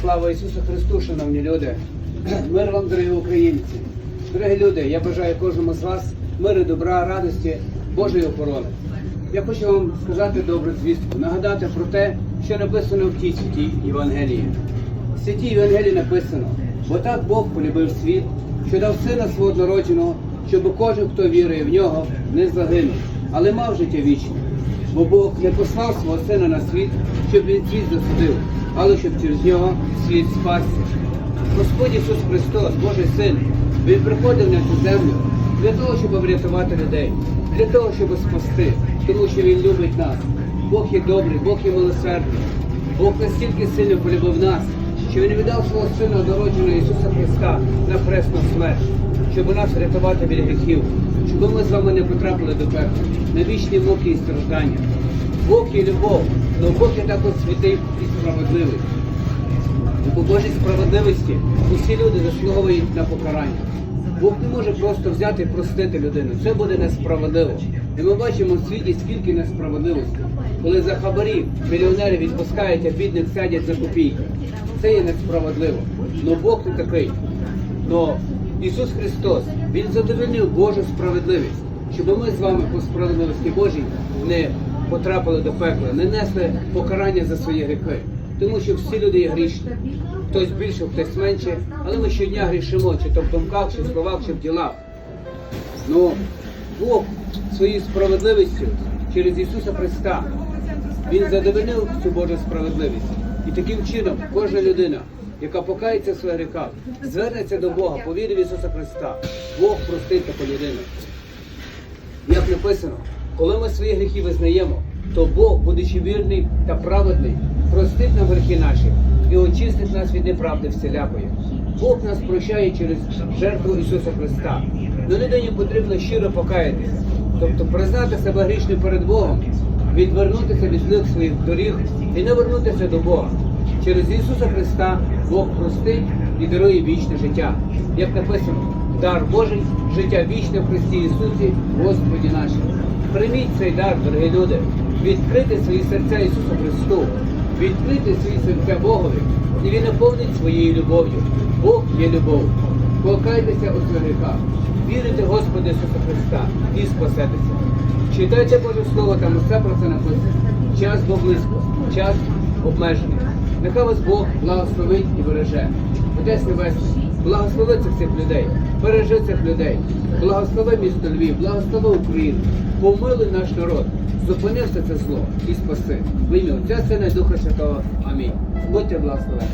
Слава Ісусу Христу, шановні люди! Мир вам, дорогі українці! Дорогі люди, я бажаю кожному з вас миру, добра, радості, Божої охорони. Я хочу вам сказати добру звістку, нагадати про те, що написано в тій святій Євангелії. В святій Євангелії написано, бо так Бог полюбив світ, що дав сина свого однородженого, щоб кожен, хто вірує в нього, не загинув, але мав життя вічне. Бо Бог не послав свого сина на світ, щоб він світ засудив, але щоб через нього світ спасся. Господь Ісус Христос, Божий Син, Він приходив на цю землю для того, щоб врятувати людей, для того, щоб спасти, тому що Він любить нас. Бог є добрий, Бог є милосердний. Бог настільки сильно полюбив нас, що Він віддав свого Сина однородженого Ісуса Христа на хресну смерть, щоб нас врятувати від гріхів, щоб ми з вами не потрапили до пекла, на вічні муки і страждання. Бог є любов, але Бог є також святий і справедливий. І по Божій справедливості усі люди заслуговують на покарання. Бог не може просто взяти і простити людину. Це буде несправедливо. І ми бачимо в світі скільки несправедливості. Коли за хабарі мільйонери відпускають, а бідних сядять за копійки. Це є несправедливо. Но Бог не такий. Но Ісус Христос, Він задовольнив Божу справедливість, щоб ми з вами по справедливості Божій не потрапили до пекла, не несли покарання за свої гріхи. Тому що всі люди є грішні. Хтось більше, хтось менше, але ми щодня грішимо, чи то в думках, чи в словах, чи в ділах. Ну, Бог своєю справедливістю через Ісуса Христа, Він задовольнив цю Божу справедливість. І таким чином кожна людина, яка покається в своїх гріхах, звернеться до Бога, повірить в Ісуса Христа, Бог простить таку людину. Як написано, коли ми свої гріхи визнаємо, то Бог, будучи вірний та праведний, простить нам гріхи наші і очистить нас від неправди всілякої. Бог нас прощає через жертву Ісуса Христа. Но людині потрібно щиро покаятися, тобто признати себе грішним перед Богом, відвернутися від злих своїх доріг і не вернутися до Бога. Через Ісуса Христа Бог простить і дарує вічне життя. Як написано, дар Божий, життя вічне в Христі Ісусі, Господі нашому. Прийміть цей дар, дорогі люди, відкрити свої серця Ісусу Христу, відкрити свої серця Богові, і Він наповнить своєю любов'ю. Бог є любов. Покайтеся у своїх гріхах, вірите в Господа Ісуса Христа і спасетеся. Читайте Боже Слово, там усе про це написано. Час бо близько, час обмежений. Нехай вас Бог благословить і береже. Отець Небесний, благослови цих всіх людей, бережи цих людей, благослови місто Львів, благослови Україну, помилуй наш народ, зупини все це зло і спаси. В ім'я Отця Сина і Духа Святого. Амінь. Будьте благословені.